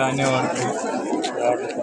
ఆనే పడుతుంది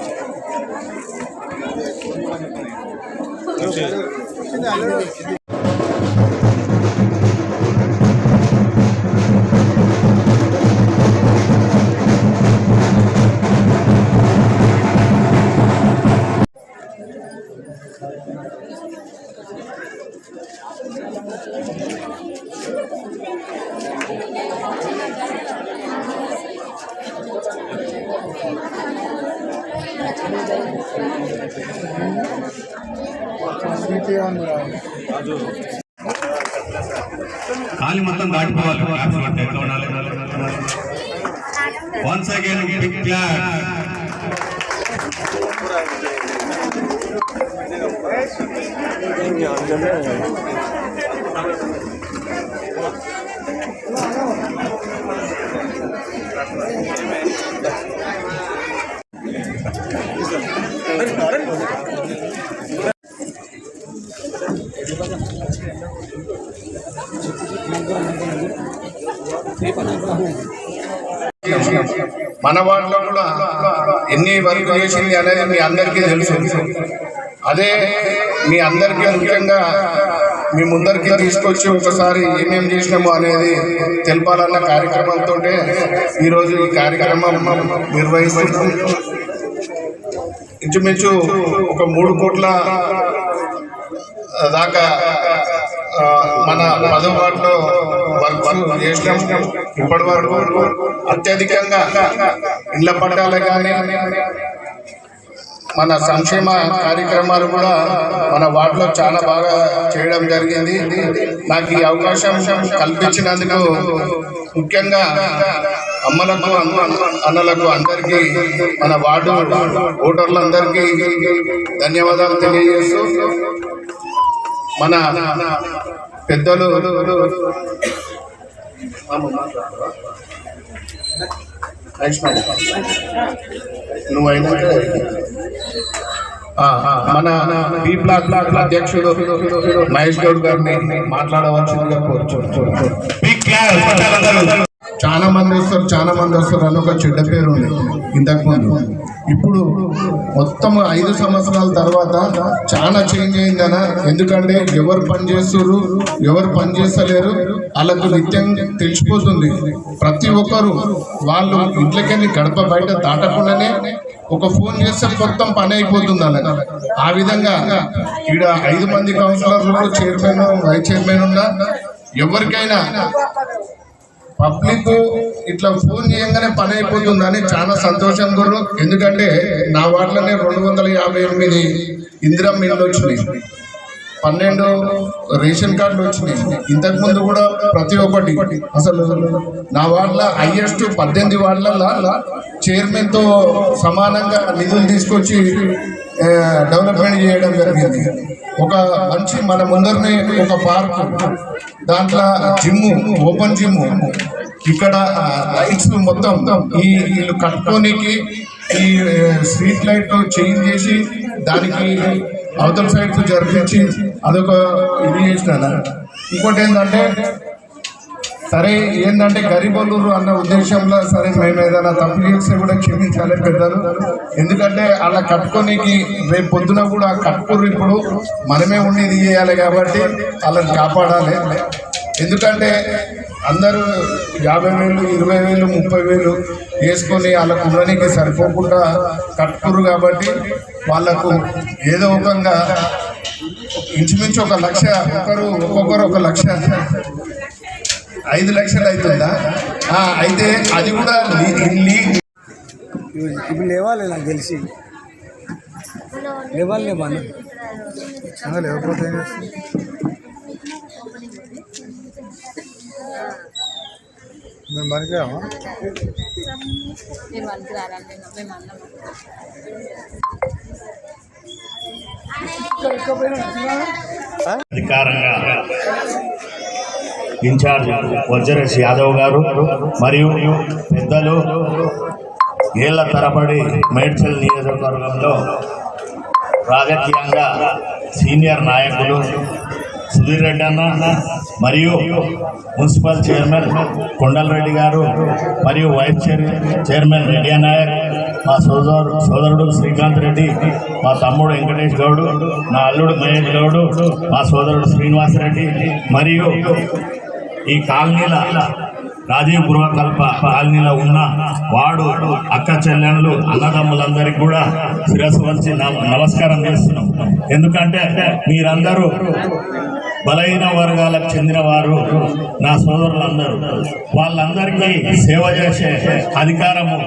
కాలి మొత్తం దాటిపోవాలి క్లాప్స్ పడితే ఎట్లా ఉండాలి వన్స్ అగైన్ బిగ్ క్లాప్ మన వాళ్ళలో కూడా ఎన్ని వరకు చేసింది అనేది మీ అందరికీ తెలుసు. అదే మీ అందరికీ ముఖ్యంగా మీ ముందరికి తీసుకొచ్చి ఒకసారి ఏమేం చేసినాము అనేది తెలపాలన్న కార్యక్రమంతో ఈరోజు ఈ కార్యక్రమం నిర్వహిస్తున్నాం. ఇంచుమించు ఒక మూడు కోట్ల దాకా మన పదో వార్డులో వర్క్ చేసినాం. ఇప్పటి వరకు అత్యధికంగా ఇళ్ళ పట్టాలే కానీ మన సంక్షేమ కార్యక్రమాలు కూడా మన వార్డులో చాలా బాగా చేయడం జరిగింది. నాకు ఈ అవకాశం కల్పించినందుకు ముఖ్యంగా అమ్మలకు అన్న అన్నలకు అందరికీ మన వార్డు ఓటర్లందరికీ ధన్యవాదాలు తెలియజేస్తూ మన పెద్దలు నువ్వైనా మన బి బ్లాక్ అధ్యక్షుడు మహేష్ గౌడ్ గారిని మాట్లాడవలసిందిగా క్లాప్ చాలా మంది వస్తారు చాలా మంది వస్తారు అని ఒక చెడ్డ పేరు ఉంది. ఇంతకు ముందు. ఇప్పుడు మొత్తం ఐదు సంవత్సరాల తర్వాత చాలా చేంజ్ అయిందన ఎందుకంటే ఎవరు పని చేస్తున్నారు ఎవరు పని చేస్తలేరు వాళ్ళకు నిత్యం తెలిసిపోతుంది. ప్రతి ఒక్కరు వాళ్ళు ఇంట్లోకెళ్ళి గడప బయట దాటకుండానే ఒక ఫోన్ చేస్తే మొత్తం పని అయిపోతుంది అన్న. ఆ విధంగా ఇక్కడ ఐదు మంది కౌన్సిలర్లు చైర్మన్ వైస్ చైర్మన్ ఉన్నా. ఎవరికైనా పబ్లిక్ ఇట్లా ఫోన్ చేయంగానే పని అయిపోతుందని చాలా సంతోషం గురు ఎందుకంటే నా వార్డులోనే రెండు వందల యాభై ఎనిమిది ఇందిరం ఇళ్ళు వచ్చినాయి. పన్నెండు రేషన్ కార్డులు వచ్చినాయి. ఇంతకుముందు కూడా ప్రతి ఒక్కటి. అసలు నా వార్డులో హైయెస్ట్ పద్దెనిమిది వార్డులలో చైర్మన్తో సమానంగా నిధులు తీసుకొచ్చి డెవలప్మెంట్ చేయడం జరిగింది. ఒక మంచి మన ముందరనే ఒక పార్క్ దాంట్లో జిమ్ ఓపెన్ జిమ్ ఇక్కడ లైట్స్ మొత్తం ఈ వీళ్ళు కట్టుకోనికి ఈ స్ట్రీట్ లైట్ చేంజ్ చేసి దానికి అవతల సైడ్ జరిపించి అదొక ఇది చేసిన ఇంకోటి ఏంటంటే సరే ఏంటంటే గరిబోలూరు అన్న ఉద్దేశంలో సరే మేము ఏదైనా తప్పు చేస్తే కూడా క్షమించాలి పెద్దలు. ఎందుకంటే అలా కట్టుకోనికి రేపు పొద్దున కూడా కట్టుకుర్రు ఇప్పుడు. మనమే ఉండి ఇది చేయాలి కాబట్టి వాళ్ళని కాపాడాలి. ఎందుకంటే అందరూ యాభై వేలు ఇరవై వేలు ముప్పై వేలు వేసుకొని వాళ్ళకు ఉండడానికి సరిపోకుండా కట్టుకుర్రు కాబట్టి వాళ్ళకు ఏదో ఒకంగా ఇంచుమించు ఒక లక్ష ఒకరు ఒక్కొక్కరు ఒక లక్ష. ఐదు లక్షలు అవుతుందా? ఆ, అయితే అది కూడా ఇప్పుడు లేవాలి నాకు తెలిసి. లేవాలి లేవని లేకపోతే మేము పనికిరామా అధికారంగా ఇన్ఛార్జ్ వజ్రేష్ యాదవ్ గారు మరియు పెద్దలు ఏళ్ళ తరబడి మేడ్చల్ నియోజకవర్గంలో రాజకీయంగా సీనియర్ నాయకులు సుధీర్ రెడ్డి అన్న మరియు మున్సిపల్ చైర్మన్ కొండలరెడ్డి గారు మరియు వైస్ చైర్మన్ రెడ్డి నాయక్ మా సోదరు సోదరుడు శ్రీకాంత్ రెడ్డి మా తమ్ముడు వెంకటేష్ గౌడు నా అల్లుడు మహేష్ గౌడు మా సోదరుడు శ్రీనివాసరెడ్డి మరియు ఈ కాలనీల రాజీవ్ గృహకల్ప కాలనీలో ఉన్న వాడు అక్క చెల్లెళ్ళు అన్నదమ్ములందరికీ కూడా శిరస్సు వచ్చి నమస్కారం చేస్తున్నాం. ఎందుకంటే మీరందరూ బలహీన వర్గాలకు చెందిన వారు నా సోదరులందరూ. వాళ్ళందరికీ సేవ చేసే అధికారము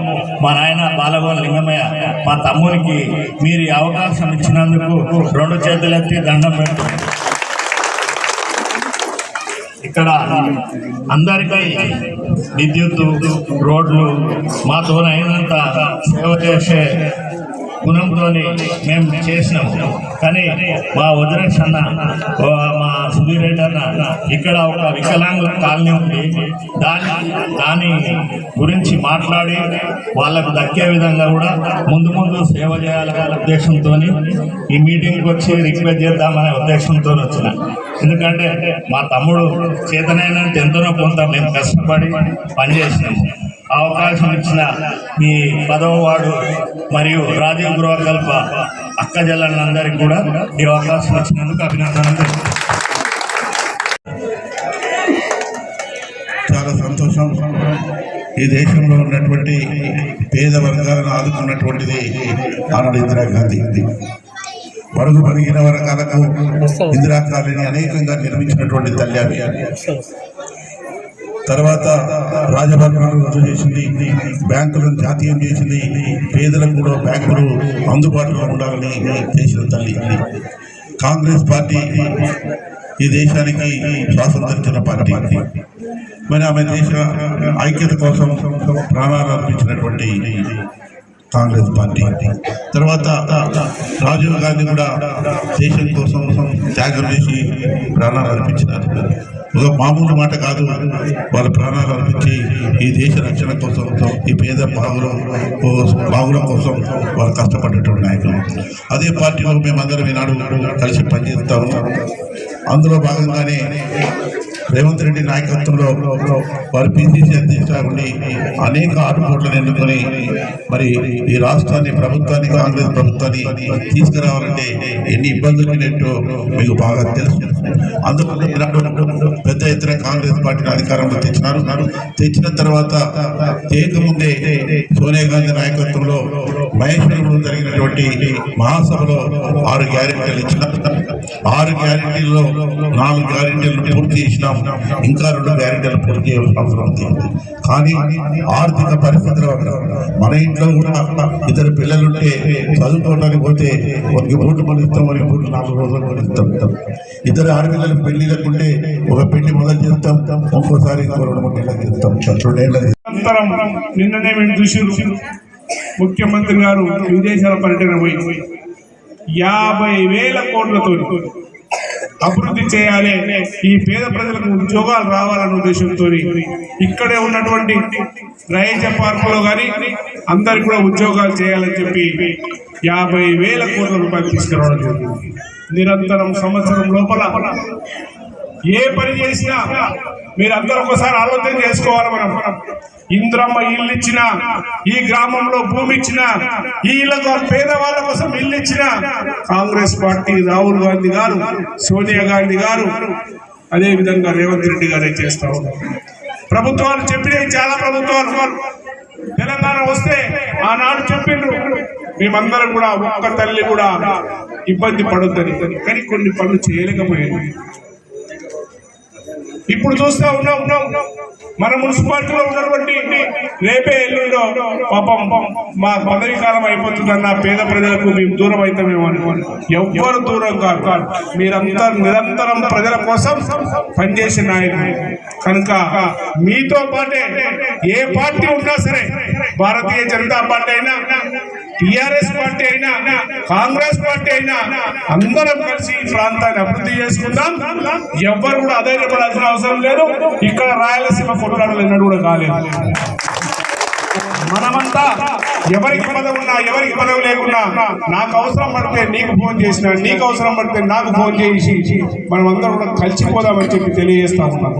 మా నాయన బాలగోల లింగమయ్య మా తమ్మునికి మీరు అవకాశం ఇచ్చినందుకు రెండు చేతులెత్తి దండం పెట్టారు ఇక్కడ అందరికీ విద్యుత్ రోడ్లు మాతో అయినంత సేవ చేసే గుణంతో మేము చేసినాము. కానీ మా వదిలేష్ అన్న మా సుధీర్ రెడ్డి అన్న ఇక్కడ ఒక వికలాంగుల కాలనీ ఉంది. దాని దాని గురించి మాట్లాడి వాళ్ళకు దక్కే విధంగా కూడా ముందు ముందు సేవ చేయాలనే ఉద్దేశంతో ఈ మీటింగ్కి వచ్చి రిక్వెస్ట్ చేద్దామనే ఉద్దేశంతో వచ్చిన. ఎందుకంటే మా తమ్ముడు చేతనైనంత ఎంతనో కొంత మేము కష్టపడి పనిచేసినాము అవకాశం ఇచ్చిన మీ పదవ మరియు రాజీవ్ గృహకల్ప అక్క జల్లందరికీ కూడా ఈ అవకాశం ఇచ్చినందుకు అభినందనలు చాలా సంతోషం. ఈ దేశంలో ఉన్నటువంటి పేద వర్గాలను ఆదుకున్నటువంటిది ఆనాడు ఇందిరాగాంధీ పరుగు పరిగిన వర్గాలకు ఇందిరాగాంధీని అనేకంగా నిర్మించినటువంటి తల్లి ఆమె. తర్వాత రాజభవనాలు రద్దు చేసింది బ్యాంకులను జాతీయం చేసింది పేదలకు కూడా బ్యాంకులు అందుబాటులో ఉండాలని చేసిన తల్లి. కాంగ్రెస్ పార్టీ ఈ దేశానికి స్వాతంత్రం ఇచ్చిన పార్టీ. మరి ఆమె దేశ ఐక్యత కోసం ప్రాణాలు అర్పించినటువంటి కాంగ్రెస్ పార్టీ. తర్వాత రాజీవ్ గాంధీ కూడా దేశం కోసం త్యాగం చేసి ప్రాణాలు అర్పించినారు. ఒక మామూలు మాట కాదు. వాళ్ళ ప్రాణాలు అర్పించి ఈ దేశ రక్షణ కోసం ఈ పేద బాగుల బాగుల కోసం వాళ్ళు కష్టపడేటువంటి నాయకులు. అదే పార్టీలో మేమందరం ఈనాడు కలిసి పనిచేస్తాము. అందులో భాగంగానే రేవంత్ రెడ్డి నాయకత్వంలో వారు పిసిసి అధ్యక్షుడి అనేక ఆటుపోట్లను ఎన్నుకొని మరి ఈ రాష్ట్రాన్ని ప్రభుత్వాన్ని కాంగ్రెస్ ప్రభుత్వాన్ని తీసుకురావాలంటే ఎన్ని ఇబ్బందులు వచ్చినట్టు మీకు బాగా తెలుసు. అందువల్ల ఎత్తున కాంగ్రెస్ పార్టీని అధికారంలో తెచ్చినారు. తెచ్చిన తర్వాత తేకముందే సోనియా గాంధీ నాయకత్వంలో మహేశ్వరంలో జరిగినటువంటి మహాసభలో ఆరు గ్యారెంటీలు ఇచ్చినారు ఆరు గ్యారెంటీల్లో నాలుగు గ్యారెంటీలు పూర్తి చేసినాం. ఇంకా రెండు గ్యారెంటీలు పూర్తి చేయాల్సిన అవసరం ఉంది. కానీ ఆర్థిక పరిస్థితుల వల్ల మన ఇంట్లో కూడా ఇద్దరు పిల్లలుంటే చదువుకోవడానికి పోతే ఒక పూట మనం ఇస్తాం ఒక పూట నాలుగు రోజులు మనం ఇస్తాం ఇద్దరు ఆడపిల్లలకు పెళ్ళి లేకుంటే ఒక పెళ్ళి మొదలు చేస్తాం ఒక్కోసారి ఇంకో రెండు మూడు నెలలకు చేస్తాం. రెండేళ్ళకి నిన్ననే మేము చూసి ముఖ్యమంత్రి గారు విదేశాల పర్యటన పోయి. యాభై వేల కోట్లతో అభివృద్ధి చేయాలి ఈ పేద ప్రజలకు ఉద్యోగాలు రావాలన్న ఉద్దేశంతో ఇక్కడే ఉన్నటువంటి రైజ పార్కులో కానీ అందరికి కూడా ఉద్యోగాలు చేయాలని చెప్పి యాభై వేల కోట్ల రూపాయలు తీసుకురావడం జరిగింది. నిరంతరం సంవత్సరం లోపల ఏ పని చేసినా మీరు అందరూ ఒకసారి ఆలోచన చేసుకోవాలి మనం. ఇంద్రమ్మ ఇల్లు ఇచ్చిన ఈ గ్రామంలో భూమి ఇచ్చిన ఈ ఇళ్ళకు పేదవాళ్ళ కోసం ఇల్లు ఇచ్చిన కాంగ్రెస్ పార్టీ రాహుల్ గాంధీ గారు సోనియా గాంధీ గారు అదే విధంగా రేవంత్ రెడ్డి గారే చేస్తా ఉన్నారు. ప్రభుత్వాలు చెప్పినవి చాలా ప్రభుత్వాలు. తెలంగాణ వస్తే ఆనాడు చెప్పిండ్రు. మేమందరం కూడా ఒక్క తల్లి కూడా ఇబ్బంది పడొద్దని కానీ కొన్ని పనులు చేయలేకపోయాను. ఇప్పుడు చూస్తా ఉన్నాం ఉన్నాం మన మున్సిపాలిటీలో ఉన్నటువంటి రేపే ఎల్లుండో పాపం మా పదవి కాలం అయిపోతుందన్న పేద ప్రజలకు మేము దూరం అవుతామేమో అనుకోండి ఎవ్వరు దూరం కాదు. కాదు మీరంతా నిరంతరం ప్రజల కోసం పనిచేసే నాయకులు. కనుక మీతో పాటే ఏ పార్టీ ఉన్నా సరే భారతీయ జనతా పార్టీ అయినా టిఆర్ఎస్ పార్టీ అయినా కాంగ్రెస్ పార్టీ అయినా అందరం కలిసి ఈ ప్రాంతాన్ని అభివృద్ధి చేసుకుందాం. ఎవ్వరు కూడా అధైర్యపడాల్సిన అవసరం లేదు. ఇక్కడ రాయలసీమ కొట్లాడలు ఎన్నడూ కూడా కాలేదు. మనమంతా ఎవరికి పదవి ఉన్నా ఎవరికి పదవి లేకున్నా నాకు అవసరం పడితే నీకు ఫోన్ చేసిన నీకు అవసరం పడితే నాకు ఫోన్ చేసి మనం అందరం కూడా కలిసిపోదామని చెప్పి తెలియజేస్తా ఉన్నాం.